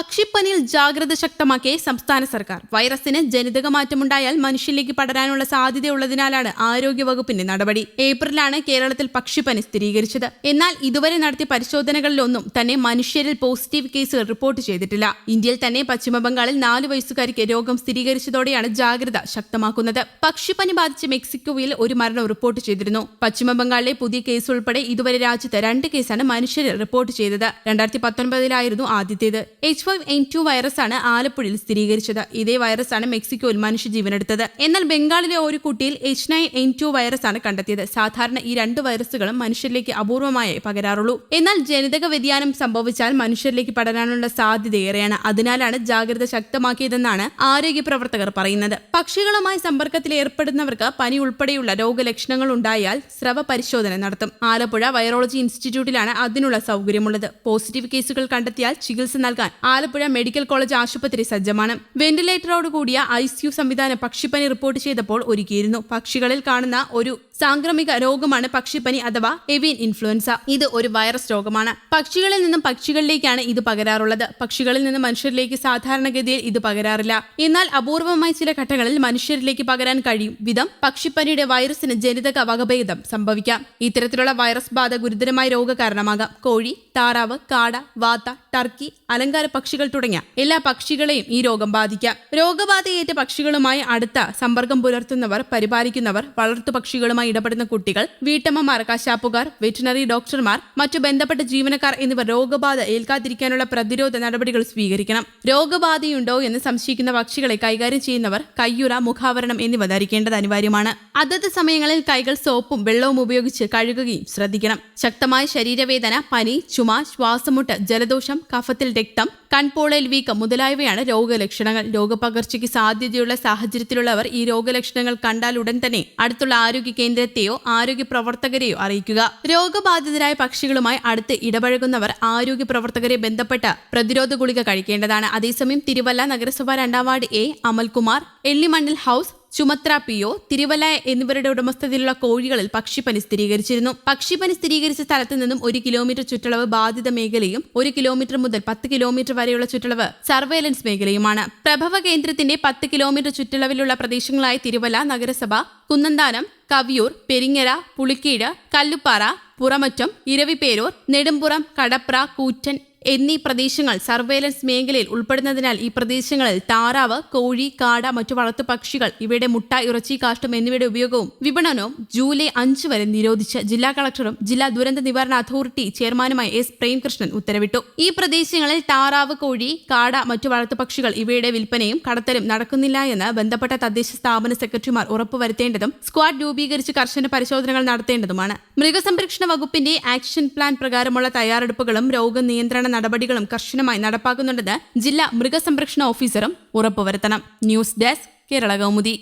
പക്ഷിപ്പനിയിൽ ജാഗ്രത ശക്തമാക്കിയ സംസ്ഥാന സർക്കാർ. വൈറസിന് ജനിതക മാറ്റമുണ്ടായാൽ മനുഷ്യരിലേക്ക് പടരാനുള്ള സാധ്യതയുള്ളതിനാലാണ് ആരോഗ്യവകുപ്പിന്റെ നടപടി. ഏപ്രിലാണ് കേരളത്തിൽ പക്ഷിപ്പനി സ്ഥിരീകരിച്ചത്. എന്നാൽ ഇതുവരെ നടത്തിയ പരിശോധനകളിലൊന്നും തന്നെ മനുഷ്യരിൽ പോസിറ്റീവ് കേസുകൾ റിപ്പോർട്ട് ചെയ്തിട്ടില്ല. ഇന്ത്യയിൽ തന്നെ പശ്ചിമബംഗാളിൽ നാല് വയസ്സുകാരിക്ക് രോഗം സ്ഥിരീകരിച്ചതോടെയാണ് ജാഗ്രത ശക്തമാക്കുന്നത്. പക്ഷിപ്പനി ബാധിച്ച് മെക്സിക്കോയിൽ ഒരു മരണം റിപ്പോർട്ട് ചെയ്തിരുന്നു. പശ്ചിമബംഗാളിലെ പുതിയ കേസ് ഉൾപ്പെടെ ഇതുവരെ രാജ്യത്ത് രണ്ട് കേസാണ് മനുഷ്യരിൽ റിപ്പോർട്ട് ചെയ്തത്. രണ്ടായിരത്തി പത്തൊൻപതിലായിരുന്നു ആദ്യത്തേത്. എച്ച് ഫൈവ് എൻ ടു വൈറസാണ് ആലപ്പുഴയിൽ സ്ഥിരീകരിച്ചത്. ഇതേ ആണ് മെക്സിക്കോയിൽ മനുഷ്യ മനുഷ്യജീവനെടുത്തത് എന്നാൽ ബംഗാളിലെ ഒരു കുട്ടിയിൽ എച്ച് നയൻ എൻ ടു വൈറസാണ് കണ്ടെത്തിയത്. സാധാരണ ഈ രണ്ട് വൈറസുകളും മനുഷ്യരിലേക്ക് അപൂർവമായി പകരാറുള്ളൂ. എന്നാൽ ജനിതക വ്യതിയാനം സംഭവിച്ചാൽ മനുഷ്യരിലേക്ക് പടരാനുള്ള സാധ്യത ഏറെയാണ് അതിനാലാണ് ജാഗ്രത ശക്തമാക്കിയതെന്നാണ് ആരോഗ്യ പ്രവർത്തകർ പറയുന്നത്. പക്ഷികളുമായി സമ്പർക്കത്തിൽ ഏർപ്പെടുന്നവർക്ക് പനി ഉൾപ്പെടെയുള്ള രോഗലക്ഷണങ്ങൾ ഉണ്ടായാൽ സ്രവ പരിശോധന നടത്തും. ആലപ്പുഴ വൈറോളജി ഇൻസ്റ്റിറ്റ്യൂട്ടിലാണ് അതിനുള്ള സൗകര്യമുള്ളത്. പോസിറ്റീവ് കേസുകൾ കണ്ടെത്തിയാൽ ചികിത്സ നൽകാൻ ആലപ്പുഴ മെഡിക്കൽ കോളേജ് ആശുപത്രി സജ്ജമാണ്. വെന്റിലേറ്ററോട് കൂടിയ ഐസിയു സംവിധാനം പക്ഷിപ്പനി റിപ്പോർട്ട് ചെയ്തപ്പോൾ ഒരുക്കിയിരുന്നു. പക്ഷികളിൽ കാണുന്ന ഒരു സാംക്രമിക രോഗമാണ് പക്ഷിപ്പനി അഥവാ എവിയൻ ഇൻഫ്ലുവൻസ. ഇത് ഒരു വൈറസ് രോഗമാണ്. പക്ഷികളിൽ നിന്നും പക്ഷികളിലേക്കാണ് ഇത് പകരാറുള്ളത്. പക്ഷികളിൽ നിന്ന് മനുഷ്യരിലേക്ക് സാധാരണഗതിയിൽ ഇത് പകരാറില്ല. എന്നാൽ അപൂർവമായി ചില ഘട്ടങ്ങളിൽ മനുഷ്യരിലേക്ക് പകരാൻ കഴിയും. വിധം പക്ഷിപ്പനിയുടെ വൈറസിന് ജനിതക വകഭേദം സംഭവിക്കാം. ഇത്തരത്തിലുള്ള വൈറസ് ബാധ ഗുരുതരമായ രോഗകാരണമാകാം. കോഴി താറാവ് കാട വാത്ത ടർക്കി അലങ്കാര പക്ഷികൾ തുടങ്ങിയ എല്ലാ പക്ഷികളെയും ഈ രോഗം ബാധിക്കാം. രോഗബാധയേറ്റ പക്ഷികളുമായി അടുത്ത സമ്പർക്കം പുലർത്തുന്നവർ പരിപാലിക്കുന്നവർ വളർത്തു പക്ഷികളുമായി ഇടപെടുന്ന കുട്ടികൾ വീട്ടമ്മമാർ കശാപ്പുകാർ വെറ്റിനറി ഡോക്ടർമാർ മറ്റു ബന്ധപ്പെട്ട ജീവനക്കാർ എന്നിവർ രോഗബാധ ഏൽക്കാതിരിക്കാനുള്ള പ്രതിരോധ നടപടികൾ സ്വീകരിക്കണം. രോഗബാധയുണ്ടോ എന്ന് സംശയിക്കുന്ന പക്ഷികളെ കൈകാര്യം ചെയ്യുന്നവർ കയ്യുറ മുഖാവരണം എന്നിവ ധരിക്കേണ്ടത് അനിവാര്യമാണ്. അതത് സമയങ്ങളിൽ കൈകൾ സോപ്പും വെള്ളവും ഉപയോഗിച്ച് കഴുകുകയും ശ്രദ്ധിക്കണം. ശക്തമായ ശരീരവേദന പനി ചുമ ശ്വാസമുട്ട് ജലദോഷം കഫത്തിൽ രക്തം കൺപോളയിൽ വീക്കം മുതലായവയാണ് രോഗലക്ഷണങ്ങൾ. രോഗപകർച്ചയ്ക്ക് സാധ്യതയുള്ള സാഹചര്യത്തിലുള്ളവർ ഈ രോഗലക്ഷണങ്ങൾ കണ്ടാൽ ഉടൻ തന്നെ അടുത്തുള്ള ആരോഗ്യ കേന്ദ്രത്തെയോ ആരോഗ്യ പ്രവർത്തകരെയോ അറിയിക്കുക. രോഗബാധിതരായ പക്ഷികളുമായി അടുത്ത് ഇടപഴകുന്നവർ ആരോഗ്യ പ്രവർത്തകരെ ബന്ധപ്പെട്ട പ്രതിരോധ ഗുളിക കഴിക്കേണ്ടതാണ്. അതേസമയം തിരുവല്ല നഗരസഭ രണ്ടാം ward A Amalkumar Ellimannil house Chumathra P O എന്നിവരുടെ ഉടമസ്ഥതയിലുള്ള കോഴികളിൽ പക്ഷിപ്പനി സ്ഥിരീകരിച്ചിരുന്നു. പക്ഷിപ്പനി സ്ഥിരീകരിച്ച സ്ഥലത്ത് നിന്നും ഒരു കിലോമീറ്റർ ചുറ്റളവ് ബാധിത മേഖലയും ഒരു കിലോമീറ്റർ മുതൽ പത്ത് കിലോമീറ്റർ വരെയുള്ള ചുറ്റളവ് സർവേലൻസ് മേഖലയുമാണ്. പ്രഭവ കേന്ദ്രത്തിന്റെ പത്ത് കിലോമീറ്റർ ചുറ്റളവിലുള്ള പ്രദേശങ്ങളായ തിരുവല നഗരസഭ കുന്നന്താനം കവിയൂർ പെരിങ്ങര പുളിക്കീട് കല്ലുപ്പാറ പുറമറ്റം ഇരവിപേരൂർ നെടുമ്പുറം കടപ്ര കൂറ്റൻ എന്നീ പ്രദേശങ്ങൾ സർവേലൻസ് മേഖലയിൽ ഉൾപ്പെടുന്നതിനാൽ ഈ പ്രദേശങ്ങളിൽ താറാവ് കോഴി കാട മറ്റു വളർത്തു പക്ഷികൾ ഇവയുടെ മുട്ട ഇറച്ചി കാഷ്ടം എന്നിവയുടെ ഉപയോഗവും വിപണനവും ജൂലൈ അഞ്ച് വരെ നിരോധിച്ച് ജില്ലാ കളക്ടറും ജില്ലാ ദുരന്ത നിവാരണ അതോറിറ്റി ചെയർമാനുമായ എസ്. പ്രേംകൃഷ്ണൻ ഉത്തരവിട്ടു. ഈ പ്രദേശങ്ങളിൽ താറാവ് കോഴി കാട മറ്റു വളർത്തു പക്ഷികൾ ഇവയുടെ വിൽപ്പനയും കടത്തലും നടക്കുന്നില്ല എന്ന് ബന്ധപ്പെട്ട തദ്ദേശ സ്ഥാപന സെക്രട്ടറിമാർ ഉറപ്പുവരുത്തേണ്ടതും സ്ക്വാഡ് രൂപീകരിച്ച് കർശന പരിശോധനകൾ നടത്തേണ്ടതുമാണ്. മൃഗസംരക്ഷണ വകുപ്പിന്റെ ആക്ഷൻ പ്ലാൻ പ്രകാരമുള്ള തയ്യാറെടുപ്പുകളും രോഗനിയന്ത്രണ നടപടികളും കർശനമായി നടപ്പാക്കുന്നുണ്ടെന്ന് ജില്ലാ മൃഗസംരക്ഷണ ഓഫീസറും ഉറപ്പുവരുത്തണം. News desk Kerala Kaumudi.